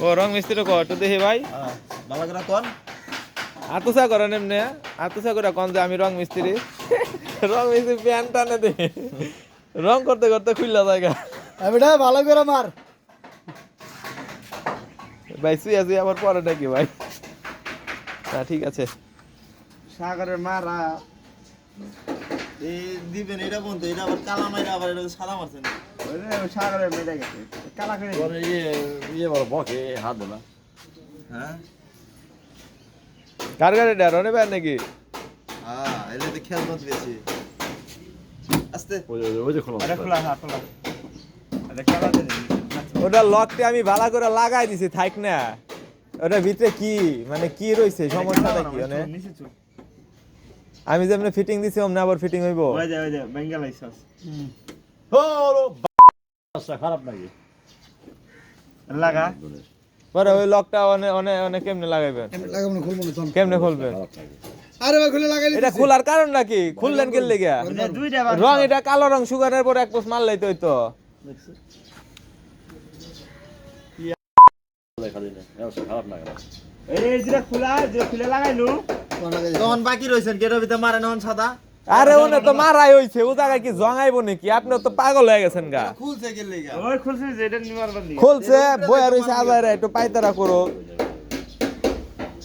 ও রং মিস্ত্রি কর তো দেখি ভাই। ভালো করে কোন? আতুসা করেন এমনি আতুসা করে কন যে আমি রং মিস্ত্রি? রং মিস্ত্রি প্যান্ট টানে দে। রং করতে করতে খুললা জায়গা। এবারে ভালো করে মার। ভাই শুয়ে শুয়ে আবার পরে নাকি ভাই? তা ঠিক আছে। সাগরের মারা। এই দিবেন এটা বন্ধু এটা আবার কালা মাইরা আবার এটা সাদা মারছেন। সাগরের মেয়েটা গেছে। পরে ইয়ে ইয়ে বড় বকে হাত দেনা হ্যাঁ? কার গাড়ি ডা রনে নাকি? হ্যাঁ এটা তো খেয়াল মত বেশি আস্তে। ওই ওই যে খোলা এটা খোলা হ্যাঁ খোলা। এটা খেলা দেন ওটা লকটি আমি ভালো করে লাগাই দিছি থাক না। ওটার ভিতরে কি মানে কি রয়েছে সমস্যাটা কি মানে? আমি যেমন ফিটিং দিছি অমনি আবার ফিটিং হইব? ওই যে ওই যে বেঙ্গল আইসস খারাপ নাকি? লাগা? পরে ওই লকটা অনেক অনেক অনেক কেমনে লাগাইবেন? লাগাবো খুলবো না কেমনে খুলবেন? খারাপ নাকি আরে ভাই খুলে লাগাইলি এটা খোলার কারণ নাকি? খুললেন কে লেগে এটা দুইটা বার রং এটা কালো রং সুগারের পর এক মারলেই তো হইতো। দেখা দিনে খারাপ না খারাপ এই যেটা খোলা যে খুলে লাগাইলু তখন বাকি রইছেন কেটার ভিতরে সাদা। আরে ওনে তো মারাই হইছে ও জায়গায় কি জঙাইবো নাকি? আপনি তো পাগল হয়ে গেছেন গা। খুলছে কে লেগা? ওই খুলছে যেটা নিমার বান্দি। খুলছে বয়া রইছে আজারে একটু পাইতারা করো।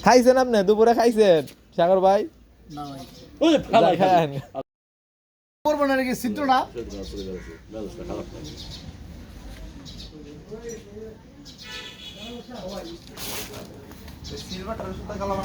খাইছেন আপনি? দুপুরে খাইছেন? সাগর ভাই? না ভাই। ওই ফেলাই খান। করব না নাকি চিত্রটা খারাপ নাকি সিলভারটার সুতা কালা